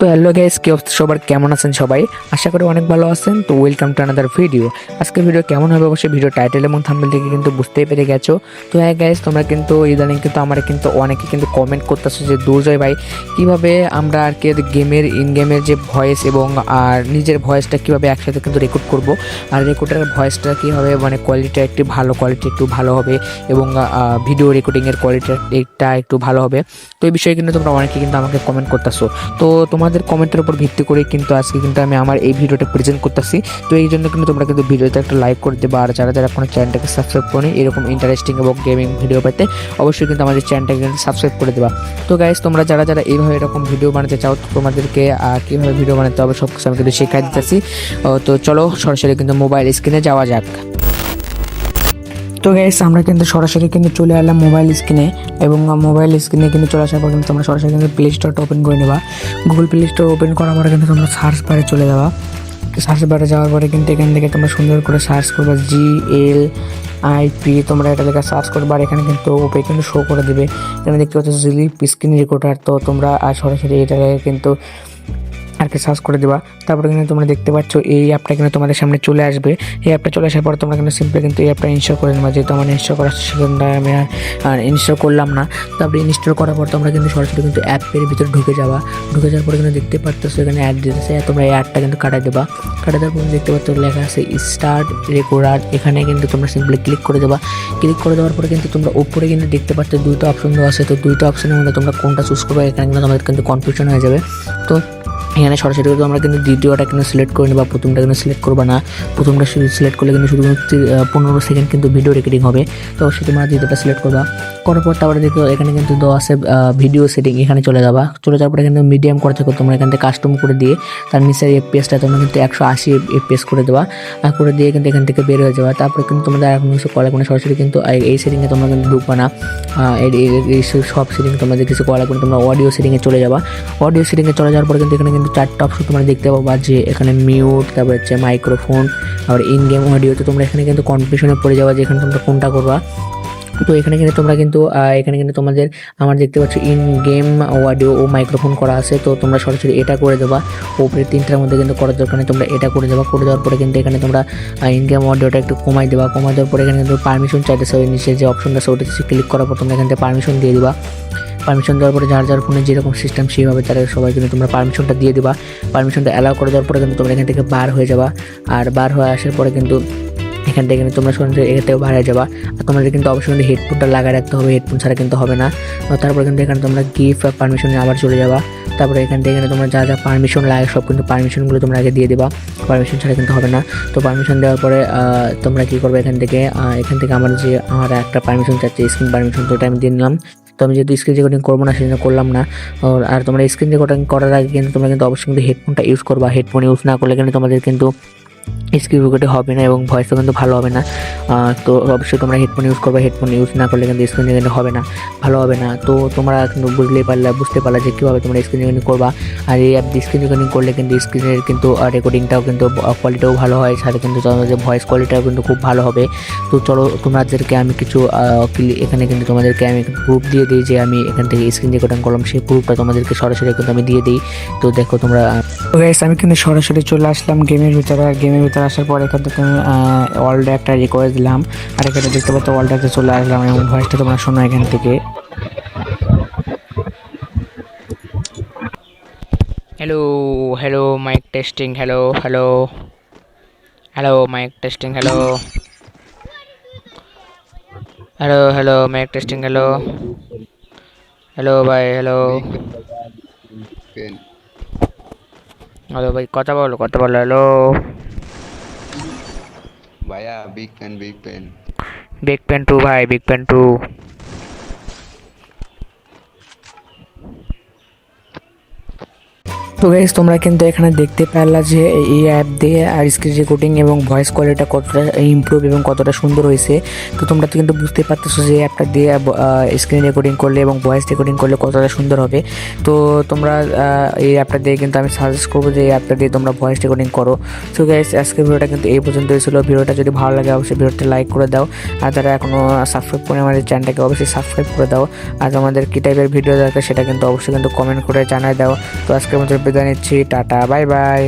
তো hello guys কি সবার কেমন আছেন সবাই? আশা করি অনেক ভালো আছেন, তো ওয়েলকাম টু আনাদার ভিডিও আজকের ভিডিও কেমন হবে? অবশ্যই ভিডিও টাইটেল এবং থাম্বনেল থেকে কিন্তু বুঝতেই পেরে গেছো। তো হ্যাঁ গাইস তোমরা কিন্তু ইদানিং কিন্তু আমার কিন্তু অনেকে কিন্তু কমেন্ট করতেছো যে দুর্জয় ভাই, কীভাবে আমরা আর কি গেমের ইন গেমের যে ভয়েস এবং আর নিজের ভয়েসটা কীভাবে একসাথে কিন্তু রেকর্ড করব? আর রেকর্ডের ভয়েসটা কী হবে মানে কোয়ালিটিটা একটু ভালো কোয়ালিটি একটু ভালো হবে এবং ভিডিও রেকর্ডিংয়ের কোয়ালিটিটা একটু ভালো হবে? তো এই বিষয়ে কিন্তু তোমরা অনেকে কিন্তু আমাকে কমেন্ট করতেছো। তো তোমাদের কমেন্টের উপর ভিত্তি করে কিন্তু আজকে কিন্তু আমি আমার এই ভিডিওটা প্রেজেন্ট করতেছি। তো এই জন্য কিন্তু তোমরা কিন্তু ভিডিওতে একটা লাইক করে দেবা। আর যারা যারা কোনো চ্যানেলটাকে সাবস্ক্রাইব করে এরকম ইন্টারেস্টিং এবং গেমিং ভিডিও পেতে অবশ্যই কিন্তু আমাদের চ্যানেলটাকে সাবস্ক্রাইব করে দেবা। তো গাইজ তোমরা যারা যারা এইভাবে এরকম ভিডিও বানাতে চাও তোমাদেরকে কীভাবে ভিডিও বানাতে হবে সব কিছু আমি কিন্তু শেখাই দিতেছি। তো চলো সরাসরি কিন্তু মোবাইল স্ক্রিনে যাওয়া যাক। তো গাইস আমরা কিন্তু সরাসরি কিন্তু চলে এলাম মোবাইল স্ক্রিনে এবং মোবাইল স্ক্রিনে কিন্তু চলে আসার পর কিন্তু তোমরা সরাসরি কিন্তু প্লে স্টোরটা ওপেন করে নেবা। গুগল প্লে স্টোর ওপেন করার পরে কিন্তু তোমরা সার্চ বারে চলে যাবা। সার্চ বারে যাওয়ার পরে কিন্তু এখান থেকে তোমরা সুন্দর করে সার্চ করবা জি এল আইপি তোমরা এটা লেখা সার্চ করবা আর এখানে কিন্তু ওপে কিন্তু শো করে দিবে। এখানে দেখতে পাচ্ছ জিলিপ স্ক্রিন রেকর্ডার তো তোমরা আর সরাসরি এটাকে কিন্তু আর কি সার্চ করে দেবা। তারপরে কিন্তু তোমরা দেখতে পাচ্ছ এই অ্যাপটা কিন্তু তোমাদের সামনে চলে আসবে। এই অ্যাপটা চলে আসার পর তোমরা কিন্তু সিম্পলি কিন্তু এই অ্যাপটা ইনস্টল করে নেবা। যেহেতু আমার ইনস্টল করা সেখানটা আমি আর ইনস্টল করলাম না। তারপরে ইনস্টল করার পর তোমরা কিন্তু সরাসরি কিন্তু অ্যাপের ভিতরে ঢুকে যাবা। ঢুকে যাওয়ার পরে কিন্তু দেখতে পাচ্ছ এখানে অ্যাড দিতেছে তোমরা এই অ্যাডটা কিন্তু কাটাই দেবা। কাটাই দেওয়ার পর দেখতে পাচ্ছ লেখা আছে স্টার্ট রেকর্ডার এখানে কিন্তু তোমরা সিম্পলি ক্লিক করে দেবা। ক্লিক করে দেওয়ার পরে কিন্তু তোমরা উপরে কিন্তু দেখতে পাচ্ছ দুইটা অপশন দেওয়া আছে। তো দুইটা অপশনের মধ্যে তোমরা কোনটা চুজ করবে, এখানে কিন্তু তোমাদের কিন্তু কনফিউশন হয়ে যাবে। তো এখানে সরাসরি কিন্তু আমরা কিন্তু দ্বিতীয়টা কিন্তু সিলেক্ট করে নেবা, প্রথমটা কিন্তু সিলেক্ট করবা না। প্রথমটা সিলেক্ট করলে কিন্তু শুধুমাত্র পনেরো সেকেন্ড কিন্তু ভিডিও রেকর্ডিং হবে। তো অবশ্যই তোমরা দ্বিতীয়টা সিলেক্ট করবা। করার পর তারপরে দেখো, এখানে কিন্তু দেওয়া আছে ভিডিও সেটিং এখানে চলে যাবা। চলে যাওয়ার পরে কিন্তু মিডিয়াম করে থাকো, তোমরা এখান থেকে কাস্টম করে দিয়ে তার নিচের এফপিএসটা তোমরা কিন্তু একশো আশি এফপিএস করে দেওয়া আর করে দিয়ে কিন্তু এখান থেকে বের হয়ে যাওয়া তারপরে কিন্তু তোমাদের আর কোনো কিছু করা লাগবে না সরাসরি কিন্তু এই- সেটিংয়ে তোমরা কিন্তু ঢুকবা না। এই সব সেটিং তোমাদের কিছু করা লাগবে না, তোমরা অডিও সেটিংয়ে চলে যাবা। অডিও সেটিংয়ে চলে যাওয়ার পরে কিন্তু এখানে কিন্তু চারটা অপশন তোমরা দেখতে পাবা। যে এখানে মিউট তারপর হচ্ছে মাইক্রোফোন আবার ইন গেম অডিও তো তোমরা এখানে কিন্তু কনফিউশনে পড়ে যাওয়া যে এখানে তোমরা কোনটা করবা। তো এখানে কিন্তু তোমরা কিন্তু এখানে কিন্তু তোমাদের, আমার দেখতে পাচ্ছ ইন গেম অডিও ও মাইক্রোফোন করা আছে। তো তোমরা সরাসরি এটা করে দেবা। ওপরে তিনটার মধ্যে কিন্তু করার দরকার নেই, তোমরা এটা করে দেবা। করে দেওয়ার পরে কিন্তু এখানে তোমরা ইন গেম অডিওটা একটু কমাই দেবা। কমাই দেওয়ার পরে এখানে কিন্তু পারমিশন চাইতেছে, ওই নিচে যে অপশনটা আছে, ওটাতে ক্লিক করার পর তোমরা এখান থেকে পারমিশন দিয়ে দিবা। পারমিশন দেওয়ার পরে যার যার ফোনে যেরকম সিস্টেম সেইভাবে তারা সবাই কিন্তু তোমরা পারমিশনটা দিয়ে দিবা। পারমিশনটা অ্যালাউ করে দেওয়ার পরে কিন্তু তোমরা এখান থেকে বার হয়ে যাবা। আর বার হয়ে আসার পরে কিন্তু এখান থেকে কিন্তু তোমরা শুনছো এখান থেকে হয়ে যাবা। আর তোমাদের কিন্তু অবশ্যই কিন্তু হেডফোনটা লাগায় রাখতে হবে হেডফোন ছাড়া কিন্তু হবে না। তারপরে কিন্তু এখানে তোমরা গিফট পারমিশনে আবার চলে যাবা। তারপরে এখান থেকে তোমরা যা যা পারমিশন লাগে সব কিন্তু পারমিশনগুলো তোমরা আগে দিয়ে দেবা। পারমিশন ছাড়া কিন্তু হবে না। তো পারমিশন দেওয়ার পরে তোমরা কী করবে এখান থেকে এখান থেকে আমার যে, আমার একটা পারমিশন চাচ্ছে স্ক্রিন পারমিশন তো আমি দিয়ে নিলাম। তো আমি যেহেতু স্ক্রিন রেকর্ডিং করব না, সেজন্য করলাম না। আর- তোমরা স্ক্রিন রেকর্ডিং করার আগে কিন্তু তোমরা কিন্তু অবশ্যই কিন্তু হেডফোনটা ইউজ করবা। হেডফোন ইউজ না করলে কিন্তু তোমাদের কিন্তু স্ক্রিন রেকর্ডে হবে না এবং ভয়েসও কিন্তু ভালো হবে না। তো অবশ্যই তোমরা হেডফোন ইউজ করবে হেডফোন ইউজ না করলে কিন্তু স্ক্রিন রেকর্ডিং হবে না, ভালো হবে না। তো তোমরা কিন্তু বুঝলেই পারলে, বুঝতে পারলে যে কীভাবে তোমরা স্ক্রিন রেকর্ডিং করবা। আর এই অ্যাপ স্ক্রিন রেকর্ডিং করলে কিন্তু স্ক্রিনের কিন্তু রেকর্ডিংটাও কিন্তু কোয়ালিটিও ভালো হয়, সাথে কিন্তু তোমাদের ভয়েস কোয়ালিটিটাও কিন্তু খুব ভালো হবে। তো চলো, তোমাদেরকে আমি কিছু এখানে কিন্তু তোমাদেরকে আমি প্রুফ দিয়ে দিই যে আমি এখান থেকে স্ক্রিন রেকর্ডিং করলাম। সেই প্রুফটা তোমাদেরকে সরাসরি কিন্তু আমি দিয়ে দিই। তো দেখো তোমরা আমি কিন্তু সরাসরি চলে আসলাম গেমের ভিতরে। আর গেমের ভিতরে আসার পর এখান থেকে আমি ওয়ার্ল্ডে একটা রিকোয়েস্ট দিলাম। আর এখানে দেখতে পাচ্ছ ওয়ার্ল্ডটাতে চলে আসলাম এবং ভয়েসটা তোমরা শোনো এখান থেকে। Hello hello mic testing hello hello hello mic testing hello hello hello mic testing hello hello ভাই হ্যালো হ্যালো ভাই কথা বলো কথা বলো hello Big pen, big pen. Big pen 2 bhai, big pen 2. তো গাইস তোমরা কিন্তু এখানে দেখতে পারলা যে এই অ্যাপ দিয়ে আর স্ক্রিন রেকর্ডিং এবং ভয়েস কোয়ালিটিটা কতটা ইমপ্রুভ এবং কতটা সুন্দর হয়েছে। তো তোমরা তো কিন্তু বুঝতে পারতেছো যে অ্যাপটা দিয়ে স্ক্রিন রেকর্ডিং করলে এবং ভয়েস রেকর্ডিং করলে কতটা সুন্দর হবে। তো তোমরা এই অ্যাপটা দিয়ে কিন্তু আমি সাজেস্ট করব যে এই অ্যাপটা দিয়ে তোমরা ভয়েস রেকর্ডিং করো। তো গাইস আজকের ভিডিওটা কিন্তু এই পর্যন্ত ছিল। ভিডিওটা যদি ভালো লাগে, অবশ্যই ভিডিওটা লাইক করে দাও। আর যারা এখনও সাবস্ক্রাইব করে আমাদের চ্যানেলটাকে অবশ্যই সাবস্ক্রাইব করে দাও। আর আমাদের কী টাইপের ভিডিও দরকার সেটা কিন্তু অবশ্যই কিন্তু কমেন্ট করে জানাই দাও। তো আজকের মতো বিদায় নিচ্ছি টাটা বাই বাই।